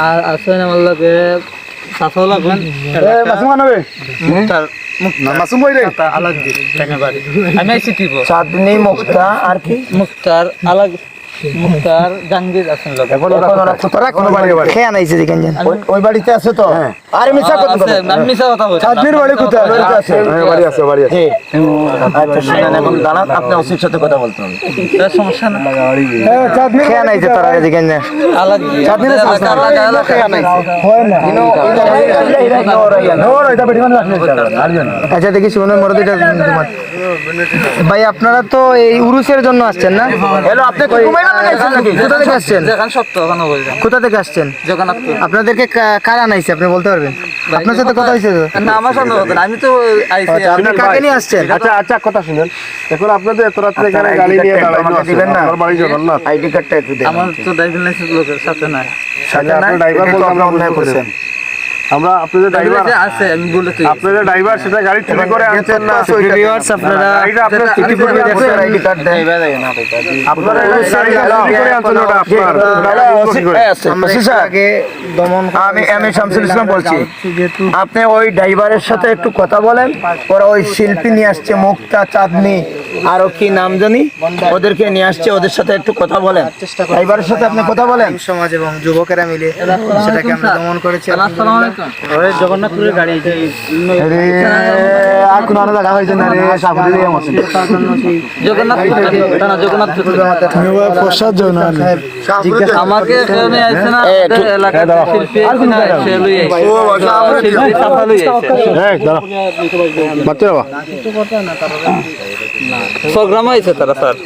আর আছেন আমার লগে সাফল লাগবেন। মাসুম আনবে মুক্তার মাসুম বই রে। মুক্তার আলাগ আমি আইসি দিব চাঁদনি মুক্তা আর কি? মুক্তার আলাগ মুক্তার জাহাঙ্গীর আছেন লগে। এখন ওরা ওরা কোনো বাড়ি বাড়ি। খেয়ে আনাইছে দেখেন ওই- ওই বাড়িতে আছে তো? আরে মিছা কথা আছে আমি মিছা কথা বলছি বাড়ি কোথায় আছে হ্যাঁ বাড়ি আছে বাড়ি আছে আচ্ছা শুনেন এখন দাঁড়ান আপনি সাথে কথা বলতে হবে তার সমস্যা না হ্যাঁ তারা দেখেন যেন আলাগ দি চাঁদনির এলাকা এলাকা এলাকা হয় না ওর এটা বেটি মানে আচ্ছা দেখি শুনুন তোমার ভাই আপনারা তো এই উরুসের জন্য আসছেন না হ্যালো আপনি কোথা থেকে আসছেন কোথা থেকে আসছেন জগন্নাথপুর আপনাদেরকে কারা নাইছে আপনি বলতে পারবেন আপনার সাথে কথা হয়েছে না আমার সাথে কথা না আমি তো আইছি আপনি কাকে নিয়ে আসছেন? আচ্ছা আচ্ছা কথা শুনেন। এখন আপনাদের এত রাত্রে এখানে আপনার গাড়ি নিয়ে দাঁড়ানো দিবেন না? আমার বাড়ি যাবেন না। আইডি কার্ডটা একটু দেন আমার তো ড্রাইভিং লাইসেন্স লোকের সাথে নাই। তাহলে আপনার ড্রাইভার বলতে আমরা অন্যায় করছেন। আমরা আপনাদের ড্রাইভার আছে আমি বলে আপনাদের ড্রাইভার সেটা গাড়ি চুরি করে আনছেন না? ভিউয়ার্স আপনারা গাড়িটা আপনার চুরি করে দেখছেন আইডি কার্ড দেন। আপনারা গাড়িটা চুরি করে আনছেন। ওটা আপনার। গাড়ি চুরি করে। আগে দমন আমি আমি শামসুল ইসলাম বলছি। আপনি ওই ড্রাইভারের সাথে একটু কথা বলেন ওরা ওই শিল্পী নিয়ে আসছে মুক্তা চাঁদনি আরও কি নাম জানি? ওদেরকে নিয়ে আসছে ওদের সাথে একটু কথা বলেন। ড্রাইভারের সাথে আপনি কথা বলেন। সমাজ এবং যুবকেরা মিলে সেটাকে আমরা দমন করেছি। আসসালামু আলাইকুম। ওই জগন্নাথপুরের গাড়ি আর কোনো জায়গা হয়েছে না রে সাপুরি দিয়ে আমার আমাকে তারা স্যার।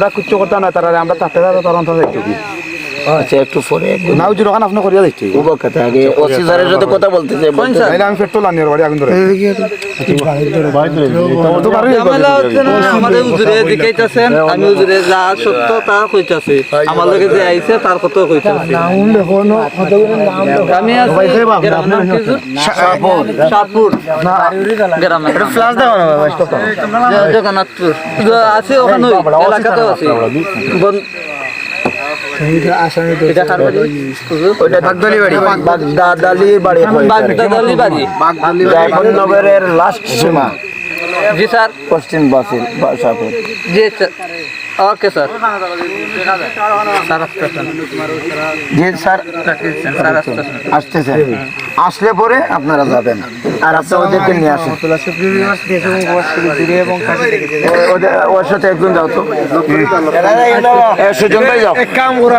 না কিচ্ছু করতাম না তারা আমরা তাতে তারা অন্তত দেখতে আচ্ছা একটু পরে না উজুর ওখানে আপনি করিয়া দেখতে কথা আগে ওসি স্যারের সাথে কথা বলতে চাই কোন স্যার আমি পেট্রোল আনি বাড়ি আগুন ধরে। তো বাড়ি ঝামেলা হচ্ছে না আমাদের উজুরে দিকাইতাছেন আমি উজুরে যা সত্য তা কইতাছি। আমার লগে যে আইছে তার কত কইতাছি। আমি আছি গ্রামের নাম কি হুজুর? শাহপুর গ্রামে ফ্লাশ দেওয়া না বাবা স্টপ জগন্নাথপুর। জ- আছি ওখানে এলাকাতেও আছি। কার বাড়ি? বাড়ি। নগরের লাস্ট সীমা। জি স্যার পশ্চিম বাসিল বাসাপুর জি স্যার ওকে স্যার জি স্যার স্যার আসতেছেন আসতেছে আসলে পরে আপনারা যাবেন আর আপনারা ওদেরকে নিয়ে আসেন ওর সাথে একজন যাও তো সুজন ভাই যাও কাম করা